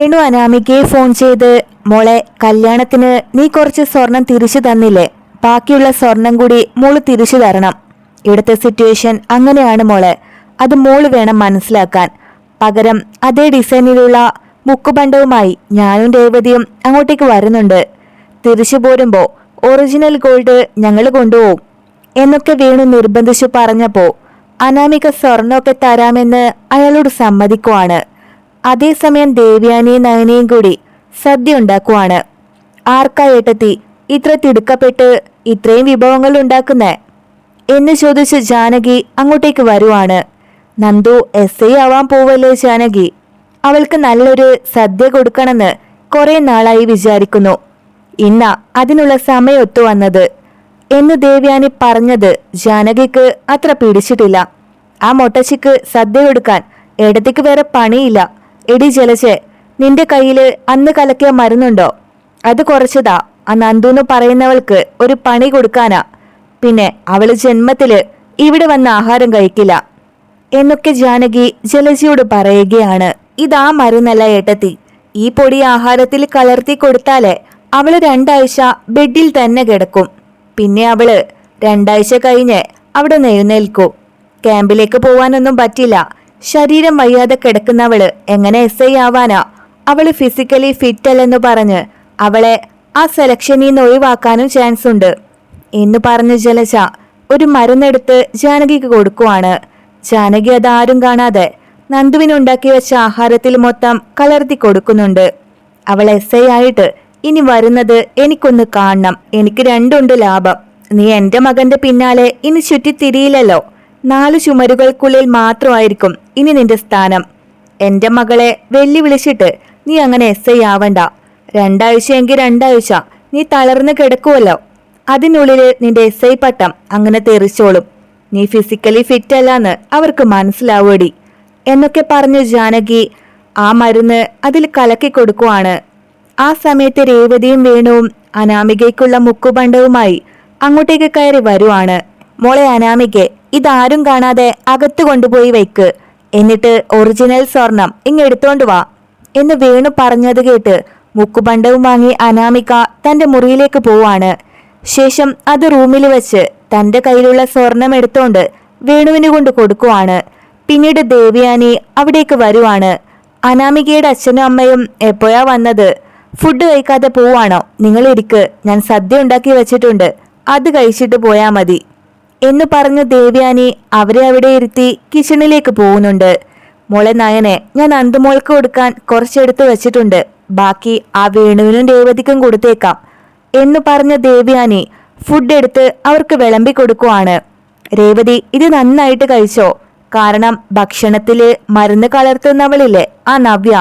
Venu അനാമികയെ phone ചെയ്ത് മോളെ കല്യാണത്തിന് നീ കുറച്ച് സ്വർണം തിരിച്ചു തന്നില്ലേ? ബാക്കിയുള്ള സ്വർണം കൂടി മോൾ തിരിച്ചു തരണം. ഇവിടുത്തെ സിറ്റുവേഷൻ അങ്ങനെയാണ് മോളെ. അത് മോൾ വേണം മനസ്സിലാക്കാൻ. പകരം അതേ ഡിസൈനിലുള്ള മുക്കുബണ്ടവുമായി ഞാനും രേവതിയും അങ്ങോട്ടേക്ക് വരുന്നുണ്ട്. തിരിച്ചു പോരുമ്പോ ഒറിജിനൽ ഗോൾഡ് ഞങ്ങൾ കൊണ്ടുപോകും. എന്നൊക്കെ വേണു നിർബന്ധിച്ചു പറഞ്ഞപ്പോൾ അനാമിക സ്വർണമൊക്കെ തരാമെന്ന് അയാളോട് സമ്മതിക്കുവാണ്. അതേസമയം ദേവ്യാനിയും നയനയും കൂടി സദ്യ ഉണ്ടാക്കുവാണ് ആർക്കാ ഏട്ടത്തി ഇത്ര തിടുക്കപ്പെട്ട് ഇത്രയും വിഭവങ്ങൾ ഉണ്ടാക്കുന്നേ? എന്ന് ചോദിച്ച് ജാനകി അങ്ങോട്ടേക്ക് വരുവാണ്. നന്ദു എസ് ഐ ആവാൻ പോവല്ലേ ജാനകി? അവൾക്ക് നല്ലൊരു സദ്യ കൊടുക്കണമെന്ന് കുറെ നാളായി വിചാരിക്കുന്നു. ഇന്ന അതിനുള്ള സമയം ഒത്തു വന്നത്. എന്ന് ദേവ്യാനി പറഞ്ഞത് ജാനകിക്ക് അത്ര പിടിച്ചിട്ടില്ല. ആ മൊട്ടച്ചിക്ക് സദ്യ കൊടുക്കാൻ ഇടത്തേക്ക് വേറെ പണിയില്ല. എടി ജലജെ നിന്റെ കയ്യിൽ അന്ന് കലക്കിയ മരുന്നുണ്ടോ? അത് കുറച്ചതാ. ആ നന്ദുന്ന് പറയുന്നവൾക്ക് ഒരു പണി കൊടുക്കാനാ. പിന്നെ അവൾ ജന്മത്തിൽ ഇവിടെ വന്ന് ആഹാരം കഴിക്കില്ല. എന്നൊക്കെ ജാനകി ജലജയോട് പറയുകയാണ്. ഇതാ മരുന്നല്ല ഏട്ടത്തി. ഈ പൊടി ആഹാരത്തിൽ കലർത്തി കൊടുത്താലേ അവൾ രണ്ടാഴ്ച ബെഡിൽ തന്നെ കിടക്കും. പിന്നെ അവൾ രണ്ടാഴ്ച കഴിഞ്ഞ് അവിടെ നെയ്യുന്നേൽക്കും. ക്യാമ്പിലേക്ക് പോവാനൊന്നും പറ്റില്ല. ശരീരം വയ്യാതെ കിടക്കുന്നവൾ എങ്ങനെ എസ് ഐ ആവാനാ? അവൾ ഫിസിക്കലി ഫിറ്റ് അല്ലെന്ന് പറഞ്ഞ് അവളെ ആ സെലക്ഷനിൽ നിന്ന് ഒഴിവാക്കാനും ചാൻസ് ഉണ്ട്. എന്ന് പറഞ്ഞ് ജലജ ഒരു മരുന്നെടുത്ത് ജാനകിക്ക് കൊടുക്കുവാണ്. ജാനകി അതാരും കാണാതെ നന്ദുവിനുണ്ടാക്കി വെച്ച ആഹാരത്തിൽ മൊത്തം കലർത്തി കൊടുക്കുന്നുണ്ട്. അവൾ എസ് ഐ ആയിട്ട് ഇനി വരുന്നത് എനിക്കൊന്ന് കാണണം. എനിക്ക് രണ്ടുണ്ട് ലാഭം. നീ എന്റെ മകന്റെ പിന്നാലെ ഇനി ചുറ്റിത്തിരിയില്ലല്ലോ. നാലു ചുമരുകൾക്കുള്ളിൽ മാത്രമായിരിക്കും ഇനി നിന്റെ സ്ഥാനം എന്റെ മകളെ വെല്ലുവിളിച്ചിട്ട് നീ അങ്ങനെ എസ് ഐ ആവണ്ട. രണ്ടാഴ്ചയെങ്കിൽ രണ്ടാഴ്ച നീ തളർന്ന് കിടക്കുമല്ലോ അതിനുള്ളിൽ നിന്റെ എസ് ഐ പട്ടം അങ്ങനെ തെറിച്ചോളും. നീ ഫിസിക്കലി ഫിറ്റ് അല്ലാന്ന് അവർക്ക് മനസ്സിലാവൂടി എന്നൊക്കെ പറഞ്ഞു ജാനകി ആ മരുന്ന് അതിൽ കലക്കി കൊടുക്കുവാണ്. ആ സമയത്ത് രേവതിയും വേണുവും അനാമികയ്ക്കുള്ള മുക്കുപണ്ടവുമായി അങ്ങോട്ടേക്ക് കയറി വരുവാണ്. മോളെ അനാമികെ ഇതാരും കാണാതെ അകത്തു കൊണ്ടുപോയി വയ്ക്ക്. എന്നിട്ട് ഒറിജിനൽ സ്വർണം ഇങ്ങെടുത്തോണ്ട് വാ എന്ന് വേണു പറഞ്ഞത് കേട്ട് മുക്കുപണ്ടവും വാങ്ങി അനാമിക തന്റെ മുറിയിലേക്ക് പോവാണ്. ശേഷം അത് റൂമിൽ വെച്ച് തന്റെ കയ്യിലുള്ള സ്വർണം എടുത്തോണ്ട് വേണുവിന് കൊണ്ട് കൊടുക്കുവാണ്. പിന്നീട് ദേവിയാനി അവിടേക്ക് വരുവാണ്. അനാമികയുടെ അച്ഛനും അമ്മയും എപ്പോഴാ വന്നത്? ഫുഡ് കഴിക്കാതെ പോവാണോ? നിങ്ങൾ ഇരിക്ക്. ഞാൻ സദ്യ ഉണ്ടാക്കി വെച്ചിട്ടുണ്ട്. അത് കഴിച്ചിട്ട് പോയാ മതി. എന്ന് പറഞ്ഞ ദേവ്യാനി അവരെ അവിടെ ഇരുത്തി കിച്ചണിലേക്ക് പോകുന്നുണ്ട്. മോളെ നയനെ ഞാൻ അന്തുമോൾക്ക് കൊടുക്കാൻ കുറച്ചെടുത്ത് വെച്ചിട്ടുണ്ട്. ബാക്കി ആ വേണുവിനും ദേവതിക്കും കൊടുത്തേക്കാം എന്ന് പറഞ്ഞ ദേവ്യാനി ഫുഡ് എടുത്ത് അവർക്ക് വിളമ്പി കൊടുക്കുവാണ്. രേവതി ഇത് നന്നായിട്ട് കഴിച്ചോ? കാരണം ഭക്ഷണത്തിൽ മരുന്ന് കലർത്തുന്നവളില്ലേ ആ നവ്യ?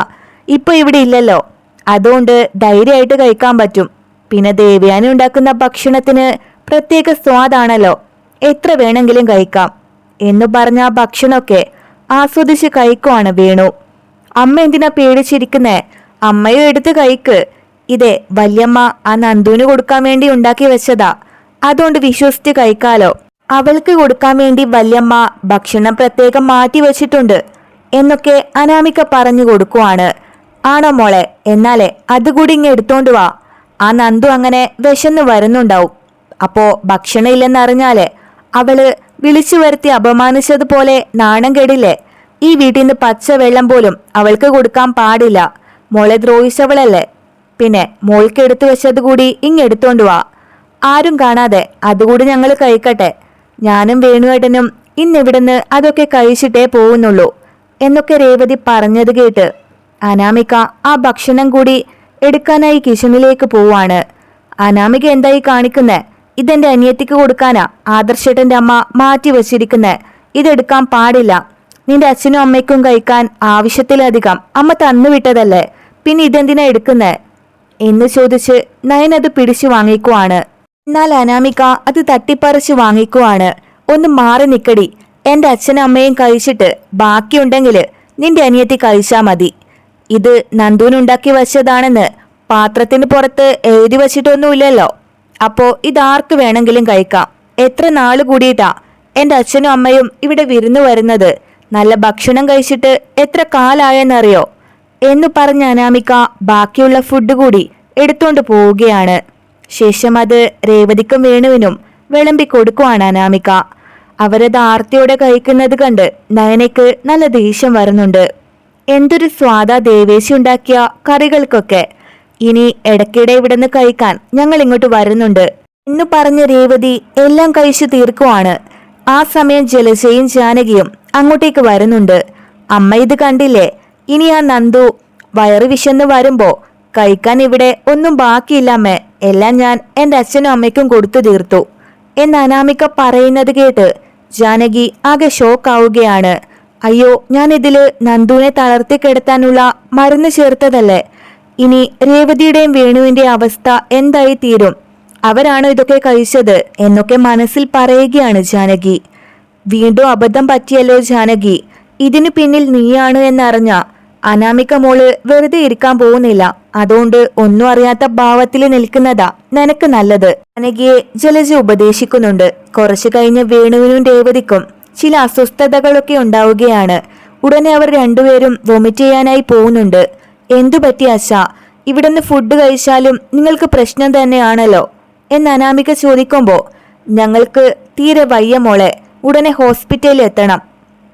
ഇപ്പൊ ഇവിടെ ഇല്ലല്ലോ. അതുകൊണ്ട് ധൈര്യമായിട്ട് കഴിക്കാൻ പറ്റും. പിന്നെ ദേവ്യാനി ഉണ്ടാക്കുന്ന ഭക്ഷണത്തിന് പ്രത്യേക സ്വാദാണല്ലോ. എത്ര വേണമെങ്കിലും കഴിക്കാം എന്ന് പറഞ്ഞ ആ ഭക്ഷണമൊക്കെ ആസ്വദിച്ച് കഴിക്കുവാണ് വേണു. അമ്മ എന്തിനാ പേടിച്ചിരിക്കുന്നേ? അമ്മയും എടുത്ത് കഴിക്ക്. ഇതേ വല്യമ്മ ആ നന്ദുവിന് കൊടുക്കാൻ വേണ്ടി ഉണ്ടാക്കി വെച്ചതാ. അതുകൊണ്ട് വിശ്വസിച്ച് കഴിക്കാലോ. അവൾക്ക് കൊടുക്കാൻ വേണ്ടി വല്യമ്മ ഭക്ഷണം പ്രത്യേകം മാറ്റി വെച്ചിട്ടുണ്ട് എന്നൊക്കെ അനാമിക പറഞ്ഞു കൊടുക്കുവാണ്. ആണോ മോളെ എന്നാലേ അതുകൂടി ഇങ്ങ് എടുത്തോണ്ട് വാ. ആ നന്ദു അങ്ങനെ വിശന്ന് വരുന്നുണ്ടാവും. അപ്പോ ഭക്ഷണം ഇല്ലെന്നറിഞ്ഞാലേ അവൾ വിളിച്ചു വരുത്തി അപമാനിച്ചതുപോലെ നാണം കെടില്ലേ? ഈ വീട്ടിൽ നിന്ന് പച്ച വെള്ളം പോലും അവൾക്ക് കൊടുക്കാൻ പാടില്ല. മോളെ ദ്രോഹിച്ചവളല്ലേ? പിന്നെ മോൾക്ക് എടുത്തു വെച്ചത് കൂടി ഇങ്ങെടുത്തോണ്ട് വാ. ആരും കാണാതെ അതുകൂടി ഞങ്ങൾ കഴിക്കട്ടെ. ഞാനും വേണുവേട്ടനും ഇന്നിവിടുന്ന് അതൊക്കെ കഴിച്ചിട്ടേ പോകുന്നുള്ളൂ എന്നൊക്കെ രേവതി പറഞ്ഞത് കേട്ട് അനാമിക ആ ഭക്ഷണം കൂടി എടുക്കാനായി കിച്ചണിലേക്ക് പോവാണ്. അനാമിക എന്തായി കാണിക്കുന്നേ? ഇതെന്റെ അനിയത്തിക്ക് കൊടുക്കാനാ ആദർശേട്ടന്റെ അമ്മ മാറ്റി വെച്ചിരിക്കുന്നേ. ഇതെടുക്കാൻ പാടില്ല. നിന്റെ അച്ഛനും അമ്മയ്ക്കും കഴിക്കാൻ ആവശ്യത്തിലധികം. അമ്മ തന്നു വിട്ടതല്ലേ? പിന്നെ ഇതെന്തിനാ എടുക്കുന്നേ? എന്ന് ചോദിച്ച് നയൻ അത് പിടിച്ചു വാങ്ങിക്കുവാണ്. എന്നാൽ അനാമിക അത് തട്ടിപ്പറിച്ച് വാങ്ങിക്കുവാണ്. ഒന്ന് മാറി നിക്കടി. എന്റെ അച്ഛനും അമ്മയും കഴിച്ചിട്ട് ബാക്കിയുണ്ടെങ്കിൽ നിന്റെ അനിയത്തി കഴിച്ചാ മതി. ഇത് നന്ദുവിനുണ്ടാക്കി വച്ചതാണെന്ന് പാത്രത്തിന് പുറത്ത് എഴുതി വെച്ചിട്ടൊന്നുമില്ലല്ലോ. അപ്പോ ഇതാർക്ക് വേണമെങ്കിലും കഴിക്കാം. എത്ര നാൾ കൂടിയിട്ടാ എന്റെ അച്ഛനും അമ്മയും ഇവിടെ വിരുന്നു വരുന്നത്? നല്ല ഭക്ഷണം കഴിച്ചിട്ട് എത്ര കാലായെന്നറിയോ? എന്നു പറഞ്ഞ അനാമിക ബാക്കിയുള്ള ഫുഡ് കൂടി എടുത്തുകൊണ്ട് പോവുകയാണ്. ശേഷം അത് രേവതിക്കും വേണുവിനും വിളമ്പി കൊടുക്കുവാണ് അനാമിക. അവരത് ആർത്തിയോടെ കഴിക്കുന്നത് കണ്ട് നയനയ്ക്ക് നല്ല ദേഷ്യം വരുന്നുണ്ട്. എന്തൊരു സ്വാദാ ദേവേശി ഉണ്ടാക്കിയ കറികൾക്കൊക്കെ. ഇനി ഇടയ്ക്കിടെ ഇവിടുന്ന് കഴിക്കാൻ ഞങ്ങൾ ഇങ്ങോട്ട് വരുന്നുണ്ട്. എന്ന് പറഞ്ഞ രേവതി എല്ലാം കഴിച്ചു തീർക്കുവാണ്. ആ സമയം ജലജയും ജാനകിയും അങ്ങോട്ടേക്ക് വരുന്നുണ്ട്. അമ്മ ഇത് കണ്ടില്ലേ? ഇനി ആ നന്ദു വയറ് വിശന്ന് വരുമ്പോ കഴിക്കാൻ ഇവിടെ ഒന്നും ബാക്കിയില്ലമ്മേ എല്ലാം ഞാൻ എന്റെ അച്ഛനും അമ്മയ്ക്കും കൊടുത്തു തീർത്തു. എന്ന് അനാമിക പറയുന്നത് കേട്ട് ജാനകി ആകെ ഷോക്കാവുകയാണ്. അയ്യോ ഞാൻ ഇതിൽ നന്ദുവിനെ തളർത്തി കിടത്താനുള്ള മരുന്ന് ചേർത്തതല്ലേ? ഇനി രേവതിയുടെയും വേണുവിന്റെ അവസ്ഥ എന്തായി തീരും അവരാണോ ഇതൊക്കെ കഴിച്ചത്? എന്നൊക്കെ മനസ്സിൽ പറയുകയാണ് ജാനകി. വീണ്ടും അബദ്ധം പറ്റിയല്ലോ ജാനകി. ഇതിനു പിന്നിൽ നീയാണ് എന്നറിഞ്ഞ. അനാമിക മോൾ വെറുതെ ഇരിക്കാൻ പോകുന്നില്ല. അതുകൊണ്ട് ഒന്നും അറിയാത്ത ഭാവത്തിൽ നിൽക്കുന്നതാ നിനക്ക് നല്ലത്. ജാനകിയെ ജലജ ഉപദേശിക്കുന്നുണ്ട്. കുറച്ചു കഴിഞ്ഞ് വേണുവിനും രേവതിക്കും ചില അസ്വസ്ഥതകളൊക്കെ ഉണ്ടാവുകയാണ്. ഉടനെ അവർ രണ്ടുപേരും വൊമിറ്റ് ചെയ്യാനായി പോകുന്നുണ്ട്. എന്തു പറ്റി അശ ഇവിടുന്ന് ഫുഡ് കഴിച്ചാലും നിങ്ങൾക്ക് പ്രശ്നം തന്നെയാണല്ലോ. എന്ന് അനാമിക ചോദിക്കുമ്പോൾ ഞങ്ങൾക്ക് തീരെ വയ്യ മോളെ ഉടനെ ഹോസ്പിറ്റലിൽ എത്തണം.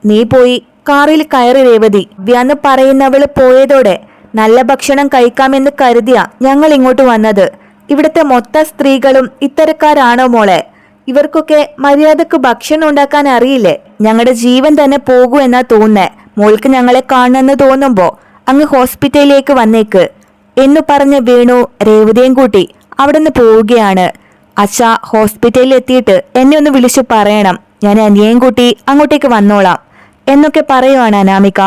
നീ പോയി കാറിൽ കയറി രേവതി വ്യാന്ന് പറയുന്നവൾ പോയതോടെ നല്ല ഭക്ഷണം കഴിക്കാമെന്ന് കരുതിയ ഞങ്ങൾ ഇങ്ങോട്ട് വന്നത്. ഇവിടുത്തെ മൊത്ത സ്ത്രീകളും ഇത്തരക്കാരാണോ മോളെ? ഇവർക്കൊക്കെ മര്യാദയ്ക്ക് ഭക്ഷണം ഉണ്ടാക്കാൻ അറിയില്ലേ? ഞങ്ങളുടെ ജീവൻ തന്നെ പോകൂ എന്നാ തോന്നുന്നേ. മോൾക്ക് ഞങ്ങളെ കാണണമെന്ന് തോന്നുമ്പോ അങ്ങ് ഹോസ്പിറ്റലിലേക്ക് വന്നേക്ക്. എന്നു പറഞ്ഞ വേണു രേവതിയും കൂട്ടി അവിടുന്ന് പോവുകയാണ്. അച്ഛ ഹോസ്പിറ്റലിൽ എത്തിയിട്ട് എന്നെ ഒന്ന് വിളിച്ചു പറയണം. ഞാൻ അനിയേയും കൂട്ടി അങ്ങോട്ടേക്ക് വന്നോളാം. എന്നൊക്കെ പറയുവാണ് അനാമിക.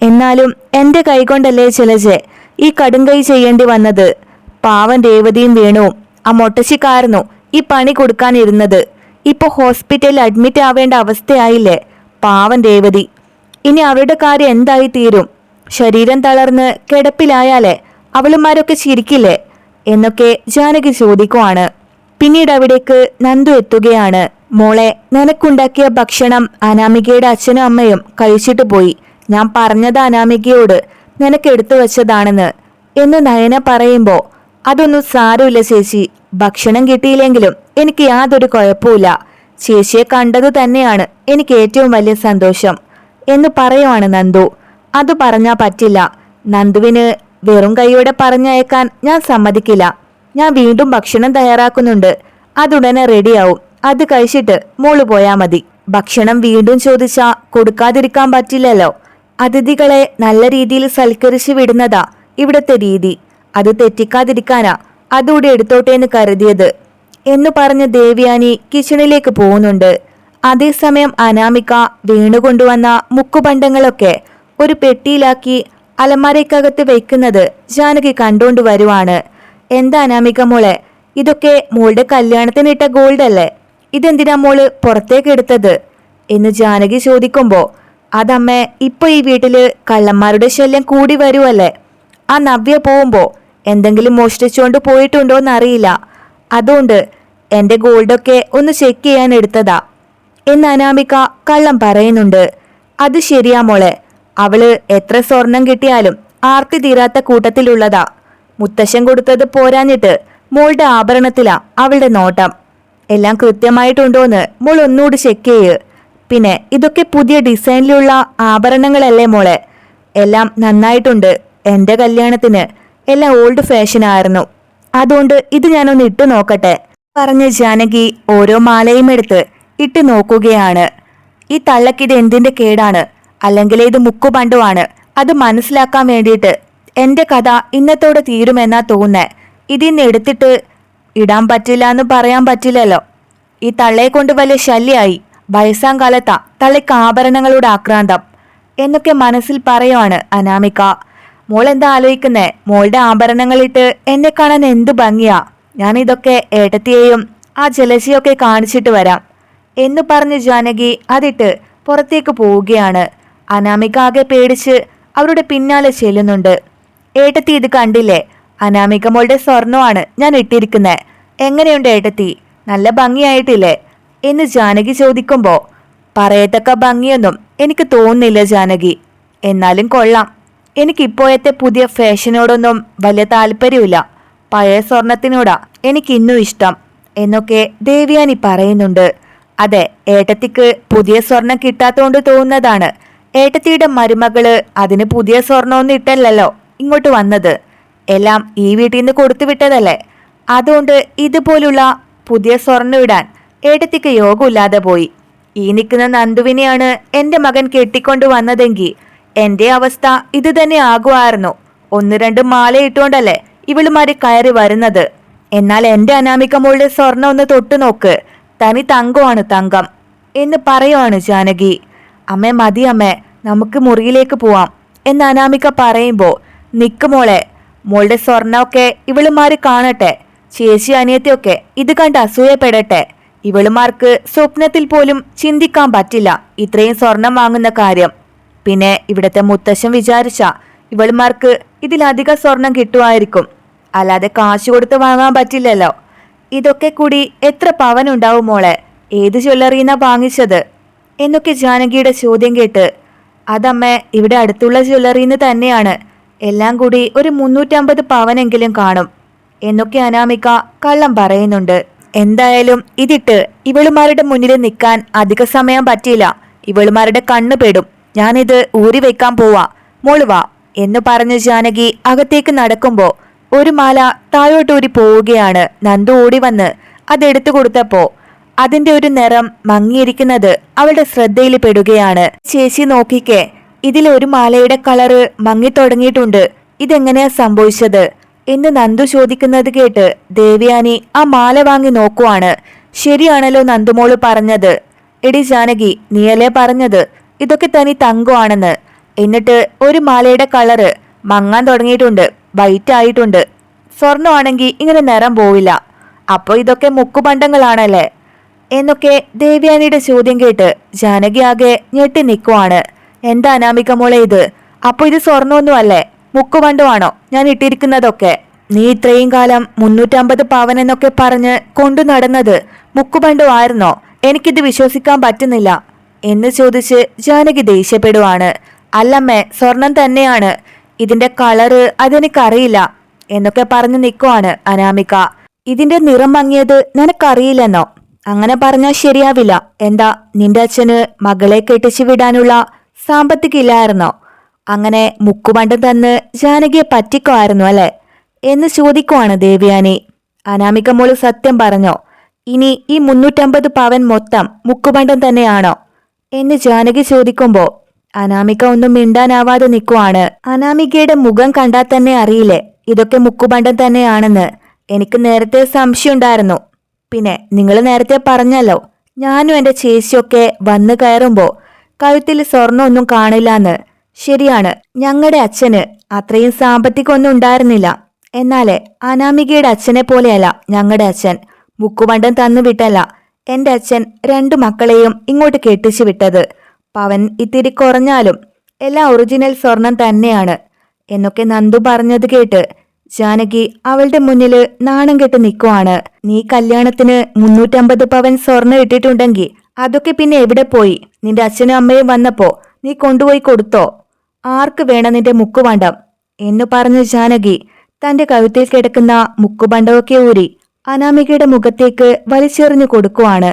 എന്നാലും എന്റെ കൈകൊണ്ടല്ലേ ചിലജെ ഈ കടുങ്കൈ ചെയ്യേണ്ടി വന്നത്? പാവൻ രേവതിയും വേണുവും. ആ മൊട്ടശിക്കായിരുന്നു ഈ പണി കൊടുക്കാനിരുന്നത്. ഇപ്പൊ ഹോസ്പിറ്റലിൽ അഡ്മിറ്റ് ആവേണ്ട അവസ്ഥയായില്ലേ? പാവൻ രേവതി. ഇനി അവരുടെ കാര്യം എന്തായി തീരും ശരീരം തളർന്ന് കിടപ്പിലായാലേ അവളുമാരൊക്കെ ചിരിക്കില്ലേ? എന്നൊക്കെ ജാനകി ചോദിക്കുവാണ്. പിന്നീട് അവിടേക്ക് നന്ദു എത്തുകയാണ്. മോളെ നിനക്കുണ്ടാക്കിയ ഭക്ഷണം അനാമികയുടെ അച്ഛനും അമ്മയും കഴിച്ചിട്ട് പോയി. ഞാൻ പറഞ്ഞത് അനാമികയോട് നിനക്ക് എടുത്തു വെച്ചതാണെന്ന്. എന്ന് നയന പറയുമ്പോൾ അതൊന്നും സാരമില്ല ചേച്ചി. ഭക്ഷണം കിട്ടിയില്ലെങ്കിലും എനിക്ക് യാതൊരു കുഴപ്പമില്ല ചേച്ചിയെ കണ്ടത് തന്നെയാണ് എനിക്ക് ഏറ്റവും വലിയ സന്തോഷം. എന്ന് പറയുവാണ് നന്ദു. അത് പറഞ്ഞാ പറ്റില്ല. നന്ദുവിന് വെറും കൈയോടെ പറഞ്ഞയക്കാൻ ഞാൻ സമ്മതിക്കില്ല. ഞാൻ വീണ്ടും ഭക്ഷണം തയ്യാറാക്കുന്നുണ്ട്. അതുടനെ റെഡിയാവും. അത് കഴിച്ചിട്ട് മോൾ പോയാ മതി. ഭക്ഷണം വീണ്ടും ചോദിച്ചാ കൊടുക്കാതിരിക്കാൻ പറ്റില്ലല്ലോ. അതിഥികളെ നല്ല രീതിയിൽ സൽക്കരിച്ച് വിടുന്നതാ ഇവിടുത്തെ രീതി. അത് തെറ്റിക്കാതിരിക്കാനാ അതുകൂടി എടുത്തോട്ടെ എന്ന് കരുതിയത്. എന്നു പറഞ്ഞ് ദേവ്യാനി കിച്ചണിലേക്ക് പോകുന്നുണ്ട്. അതേസമയം അനാമിക വീണുകൊണ്ടുവന്ന മുക്കുപണ്ടങ്ങളൊക്കെ ഒരു പെട്ടിയിലാക്കി അലമാരയ്ക്കകത്ത് വെക്കുന്നത് ജാനകി കണ്ടോണ്ട് വരുവാണ്. എന്താ അനാമിക മോളെ? ഇതൊക്കെ മോളുടെ കല്യാണത്തിനിട്ട ഗോൾഡ് അല്ലേ? ഇതെന്തിനാ മോൾ പുറത്തേക്ക് എടുത്തത്? എന്ന് ജാനകി ചോദിക്കുമ്പോൾ അതമ്മേ ഇപ്പൊ ഈ വീട്ടിൽ കള്ളന്മാരുടെ ശല്യം കൂടി വരുവല്ലേ? ആ നവ്യ പോവുമ്പോ എന്തെങ്കിലും മോഷ്ടിച്ചുകൊണ്ട് പോയിട്ടുണ്ടോ എന്നറിയില്ല. അതുകൊണ്ട് എന്റെ ഗോൾഡൊക്കെ ഒന്ന് ചെക്ക് ചെയ്യാൻ എടുത്തതാ. എന്ന് അനാമിക കള്ളം പറയുന്നുണ്ട്. അത് ശരിയാ മോളെ. അവൾ എത്ര സ്വർണം കിട്ടിയാലും ആർത്തി തീരാത്ത കൂട്ടത്തിലുള്ളതാ. മുത്തശ്ശൻ കൊടുത്തത് പോരാഞ്ഞിട്ട് മോളുടെ ആഭരണത്തിലാ അവളുടെ നോട്ടം. എല്ലാം കൃത്യമായിട്ടുണ്ടോന്ന് മോൾ ഒന്നുകൂടി ചെക്ക് ചെയ്യ്. പിന്നെ ഇതൊക്കെ പുതിയ ഡിസൈനിലുള്ള ആഭരണങ്ങളല്ലേ മോളെ? എല്ലാം നന്നായിട്ടുണ്ട്. എന്റെ കല്യാണത്തിന് എല്ലാം ഓൾഡ് ഫാഷൻ ആയിരുന്നു. അതുകൊണ്ട് ഇത് ഞാനൊന്ന് ഇട്ടു നോക്കട്ടെ. പറഞ്ഞ ജാനകി ഓരോ മാലയും എടുത്ത് ഇട്ട് നോക്കുകയാണ്. ഈ തള്ളക്കിത് എന്തിന്റെ കേടാണ്? അല്ലെങ്കിൽ ഇത് മുക്കുപണ്ടുമാണ് അത് മനസ്സിലാക്കാൻ വേണ്ടിയിട്ട് എന്റെ കഥ ഇന്നത്തോടെ തീരുമെന്നാ തോന്നേ ഇതിന്ന് എടുത്തിട്ട് ഇടാൻ പറ്റില്ല എന്ന് പറയാൻ പറ്റില്ലല്ലോ. ഈ തള്ളയെ കൊണ്ട് വലിയ ശല്യായി. വയസ്സാം കാലത്താ തള്ളയ്ക്ക് ആഭരണങ്ങളുടെ ആക്രാന്തം. എന്നൊക്കെ മനസ്സിൽ പറയുവാണ് അനാമിക. മോൾ എന്താ ആലോചിക്കുന്നേ? മോളുടെ ആഭരണങ്ങളിട്ട് എന്നെ കാണാൻ എന്ത് ഭംഗിയാ. ഞാൻ ഇതൊക്കെ ഏട്ടത്തിയെയും ആ ജലസിയൊക്കെ കാണിച്ചിട്ട് വരാം. എന്ന് പറഞ്ഞ് ജാനകി അതിട്ട് പുറത്തേക്ക് പോവുകയാണ്. അനാമിക ആകെ പേടിച്ച് അവരുടെ പിന്നാലെ ചെല്ലുന്നുണ്ട്. ഏട്ടത്തി ഇത് കണ്ടില്ലേ? അനാമിക മോളുടെ സ്വർണമാണ് ഞാൻ ഇട്ടിരിക്കുന്നത് എങ്ങനെയുണ്ട് ഏട്ടത്തി? നല്ല ഭംഗിയായിട്ടില്ലേ? എന്ന് ജാനകി ചോദിക്കുമ്പോ പറയത്തക്ക ഭംഗിയൊന്നും എനിക്ക് തോന്നുന്നില്ല ജാനകി. എന്നാലും കൊള്ളാം. എനിക്കിപ്പോഴത്തെ പുതിയ ഫാഷനോടൊന്നും വലിയ താല്പര്യമില്ല. പഴയ സ്വർണത്തിനോടാ എനിക്കിന്നും ഇഷ്ടം എന്നൊക്കെ ദേവിയാനി പറയുന്നുണ്ട്. അതെ ഏട്ടത്തിക്ക് പുതിയ സ്വർണം കിട്ടാത്തോണ്ട് തോന്നുന്നതാണ് ഏട്ടത്തിയുടെ മരുമകൾ അതിന് പുതിയ സ്വർണമൊന്നും ഇട്ടല്ലല്ലോ ഇങ്ങോട്ട് വന്നത്. എല്ലാം ഈ വീട്ടിൽ നിന്ന് കൊടുത്തു വിട്ടതല്ലേ? അതുകൊണ്ട് ഇതുപോലുള്ള പുതിയ സ്വർണം ഇടാൻ ഏട്ടത്തിക്ക് യോഗമില്ലാതെ പോയി. ഈ നിൽക്കുന്ന നന്ദുവിനെയാണ് എന്റെ മകൻ കെട്ടിക്കൊണ്ട് വന്നതെങ്കിൽ എന്റെ അവസ്ഥ ഇതുതന്നെ ആകുമായിരുന്നു. ഒന്ന് രണ്ട് മാല ഇട്ടുകൊണ്ടല്ലേ ഇവളുമാര് കയറി വരുന്നത്. എന്നാൽ എന്റെ അനാമിക മോളുടെ സ്വർണം ഒന്ന് തൊട്ടു നോക്ക് തനി തങ്കമാണ് തങ്കം എന്ന് പറയുവാണ് ജാനകി. അമ്മേ മതി അമ്മേ നമുക്ക് മുറിയിലേക്ക് പോവാം. എന്ന് അനാമിക പറയുമ്പോൾ നിക്ക് മോളെ മോളുടെ സ്വർണമൊക്കെ ഇവളുമാര് കാണട്ടെ ചേച്ചി അനിയത്തിയൊക്കെ ഇത് കണ്ട് അസൂയപ്പെടട്ടെ. ഇവളുമാർക്ക് സ്വപ്നത്തിൽ പോലും ചിന്തിക്കാൻ പറ്റില്ല ഇത്രയും സ്വർണം വാങ്ങുന്ന കാര്യം. പിന്നെ ഇവിടുത്തെ മുത്തശ്ശൻ വിചാരിച്ച ഇവളുമാർക്ക് ഇതിലധികം സ്വർണം കിട്ടുമായിരിക്കും. അല്ലാതെ കാശ് കൊടുത്ത് വാങ്ങാൻ പറ്റില്ലല്ലോ. ഇതൊക്കെ കൂടി എത്ര പവനുണ്ടാവും മോളെ? ഏത് ജ്വല്ലറിന്നാ വാങ്ങിച്ചത്? എന്നൊക്കെ ജാനകിയുടെ ചോദ്യം കേട്ട് അതമ്മ ഇവിടെ അടുത്തുള്ള ജ്വല്ലറിന്ന് തന്നെയാണ്. എല്ലാം കൂടി ഒരു മുന്നൂറ്റമ്പത് പവനെങ്കിലും കാണും എന്നൊക്കെ അനാമിക കള്ളം പറയുന്നുണ്ട്. എന്തായാലും ഇതിട്ട് ഇവളുമാരുടെ മുന്നിൽ നിൽക്കാൻ അധിക സമയം പറ്റിയില്ല. ഇവളുമാരുടെ കണ്ണു പെടും. ഞാനിത് ഊരി വെക്കാൻ പോവാ. മോളുവാ എന്ന് പറഞ്ഞ് ജാനകി അകത്തേക്ക് നടക്കുമ്പോ ഒരു മാല താഴോട്ടൂരി പോവുകയാണ്. നന്ദു ഓടി വന്ന് അതെടുത്തു കൊടുത്തപ്പോ അതിന്റെ ഒരു നിറം മങ്ങിയിരിക്കുന്നത് അവളുടെ ശ്രദ്ധയിൽ പെടുകയാണ്. ചേച്ചി നോക്കിക്കേ ഇതിൽ ഒരു മാലയുടെ കളറ് മങ്ങിത്തുടങ്ങിയിട്ടുണ്ട്. ഇതെങ്ങനെയാ സംഭവിച്ചത്? എന്ന് നന്ദു ചോദിക്കുന്നത് കേട്ട് ദേവ്യാനി ആ മാല വാങ്ങി നോക്കുവാണ്. ശരിയാണല്ലോ നന്ദുമോൾ പറഞ്ഞത്. എടി ജാനകി നീയല്ലേ പറഞ്ഞത്? ഇതൊക്കെ തനി തങ്കമാണെന്ന്. എന്നിട്ട് ഒരു മാലയുടെ കളറ് മങ്ങാൻ തുടങ്ങിയിട്ടുണ്ട് വൈറ്റ് ആയിട്ടുണ്ട്. സ്വർണമാണെങ്കിൽ ഇങ്ങനെ നിറം പോവില്ല. അപ്പോൾ ഇതൊക്കെ മുക്കുപണ്ടങ്ങളാണല്ലേ? എന്നൊക്കെ ദേവ്യാനിയുടെ ചോദ്യം കേട്ട് ജാനകി ആകെ ഞെട്ടി നിൽക്കുവാണ്. എന്താ അനാമിക മോളെ ഇത്? അപ്പൊ ഇത് സ്വർണമൊന്നും അല്ലേ മുക്കുവണ്ടുവാണോ ഞാൻ ഇട്ടിരിക്കുന്നതൊക്കെ? നീ ഇത്രയും കാലം മുന്നൂറ്റമ്പത് പവൻ എന്നൊക്കെ പറഞ്ഞ് കൊണ്ടു നടന്നത് മുക്കുപണ്ടുമായിരുന്നോ എനിക്കിത് വിശ്വസിക്കാൻ പറ്റുന്നില്ല എന്ന് ചോദിച്ച് ജാനകി ദേഷ്യപ്പെടുവാണ്. അല്ലമ്മേ സ്വർണം തന്നെയാണ്. ഇതിന്റെ കളറ് അതെനിക്കറിയില്ല എന്നൊക്കെ പറഞ്ഞു നിൽക്കുവാണ് അനാമിക. ഇതിന്റെ നിറം മങ്ങിയത് നിനക്കറിയില്ലെന്നോ? അങ്ങനെ പറഞ്ഞാൽ ശരിയാവില്ല. എന്താ നിന്റെ അച്ഛന് മകളെ കെട്ടിച്ചു വിടാനുള്ള സാമ്പത്തികില്ലായിരുന്നോ അങ്ങനെ മുക്കുപണ്ടം തന്ന് ജാനകിയെ പറ്റിക്കുമായിരുന്നു അല്ലെ? എന്ന് ചോദിക്കുവാണ് ദേവ്യാനി. അനാമിക മോൾ സത്യം പറഞ്ഞോ ഇനി ഈ മുന്നൂറ്റമ്പത് പവൻ മൊത്തം മുക്കുപണ്ടം തന്നെയാണോ? എന്ന് ജാനകി ചോദിക്കുമ്പോൾ അനാമിക ഒന്നും മിണ്ടാനാവാതെ നിൽക്കുവാണ് അനാമികയുടെ മുഖം കണ്ടാൽ തന്നെ അറിയില്ലേ ഇതൊക്കെ മുക്കുപണ്ടം തന്നെയാണെന്ന്. എനിക്ക് നേരത്തെ സംശയമുണ്ടായിരുന്നു. പിന്നെ നിങ്ങൾ നേരത്തെ പറഞ്ഞല്ലോ ഞാനും എന്റെ ചേച്ചിയൊക്കെ വന്നു കയറുമ്പോ കഴുത്തിൽ സ്വർണമൊന്നും കാണില്ലാന്ന്. ശരിയാണ് ഞങ്ങളുടെ അച്ഛന് അത്രയും സാമ്പത്തികമൊന്നും ഉണ്ടായിരുന്നില്ല. എന്നാലേ അനാമികയുടെ അച്ഛനെ പോലെയല്ല ഞങ്ങളുടെ അച്ഛൻ. മുക്കുപണ്ടം തന്നു വിട്ടല്ല എന്റെ അച്ഛൻ രണ്ടു മക്കളെയും ഇങ്ങോട്ട് കെട്ടിച്ചു വിട്ടത്. പവൻ ഇത്തിരി കുറഞ്ഞാലും എല്ലാം ഒറിജിനൽ സ്വർണം തന്നെയാണ്. എന്നൊക്കെ നന്ദു പറഞ്ഞത് കേട്ട് ജാനകി അവളുടെ മുന്നിൽ നാണം കെട്ട് നിൽക്കുവാണ് നീ കല്യാണത്തിന് മുന്നൂറ്റമ്പത് പവൻ സ്വർണം ഇട്ടിട്ടുണ്ടെങ്കിൽ അതൊക്കെ പിന്നെ എവിടെ പോയി? നിന്റെ അച്ഛനും അമ്മയും വന്നപ്പോ നീ കൊണ്ടുപോയി കൊടുത്തോ? ആർക്ക് വേണം നിന്റെ മുക്കുപണ്ടം? എന്നു പറഞ്ഞു ജാനകി തന്റെ കഴുത്തിൽ കിടക്കുന്ന മുക്കുപണ്ടമൊക്കെ ഊരി അനാമികയുടെ മുഖത്തേക്ക് വലിച്ചെറിഞ്ഞു കൊടുക്കുവാണ്.